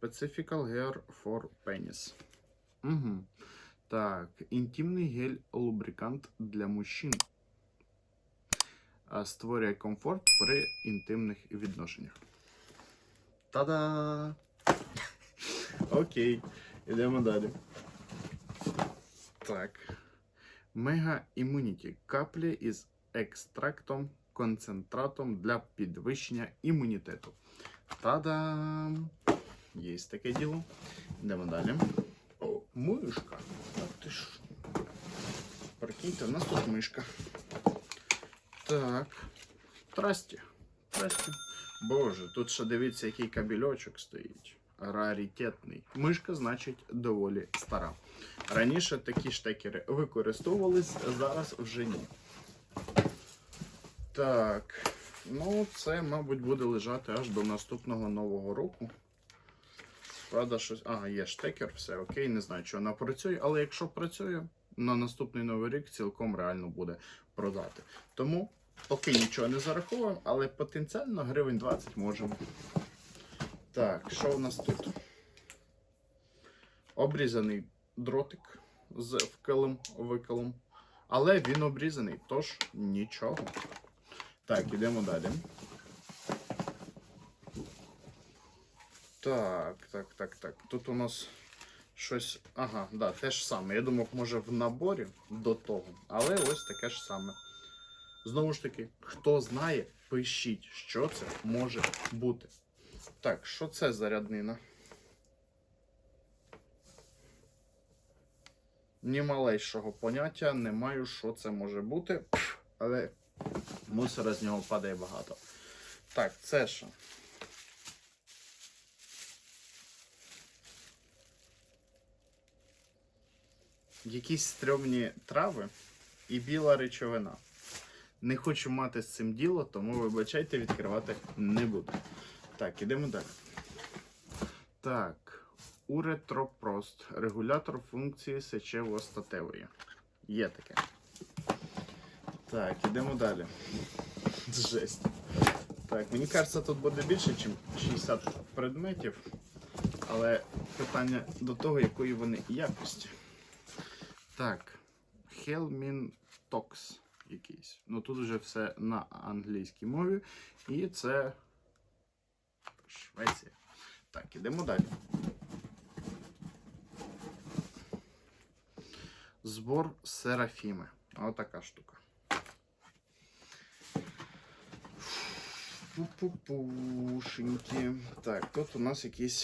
Specifical Hair for Penis. Угу. Так, інтимний гель-лубрикант для мужчин. Створює комфорт при інтимних відношеннях. Та-да! Окей, йдемо далі. Так. Мега імуніті. Каплі із екстрактом, концентратом для підвищення імунітету. Та-дам! Є таке діло. Йдемо далі. О, мишка. Ах ти ж. Прикиньте, в нас тут мишка. Так. Трасті. Трасті. Боже, тут ще дивіться, який кабельочок стоїть. Раритетний. Мишка, значить, доволі стара. Раніше такі штекери використовувались, зараз вже ні. Так. Ну, це, мабуть, буде лежати аж до наступного нового року. Правда, щось. Ага, є штекер, все окей, не знаю, чи вона працює, але якщо працює, на наступний новий рік цілком реально буде продати. Тому поки нічого не зараховуємо, але потенціально гривень 20 можемо. Так, що в нас тут? Обрізаний дротик з вкилим викилом. Але він обрізаний, тож нічого. Так, ідемо далі. Так, так, так, так. Тут у нас щось. Ага, да, те ж саме. Я думав, може в наборі до того. Але ось таке ж саме. Знову ж таки, хто знає, пишіть, що це може бути. Так, що це за ряднина? Ні малейшого поняття, не маю, що це може бути, але мусора з нього падає багато. Так, це що? Якісь стрьомні трави і біла речовина. Не хочу мати з цим діло, тому вибачайте, відкривати не буду. Так, ідемо далі. Так, уретропрост. Регулятор функції сечево-статевої. Є таке. Так, ідемо далі. Жесть. Так, мені кажеться, тут буде більше, ніж 60 предметів. Але питання до того, якої вони якості. Так, Helmin Tox якийсь. Ну тут вже все на англійській мові. І це Швеція. Так, ідемо далі. Збор Серафіми. Отака штука. Пу-пу-пушеньки. Так, тут у нас якісь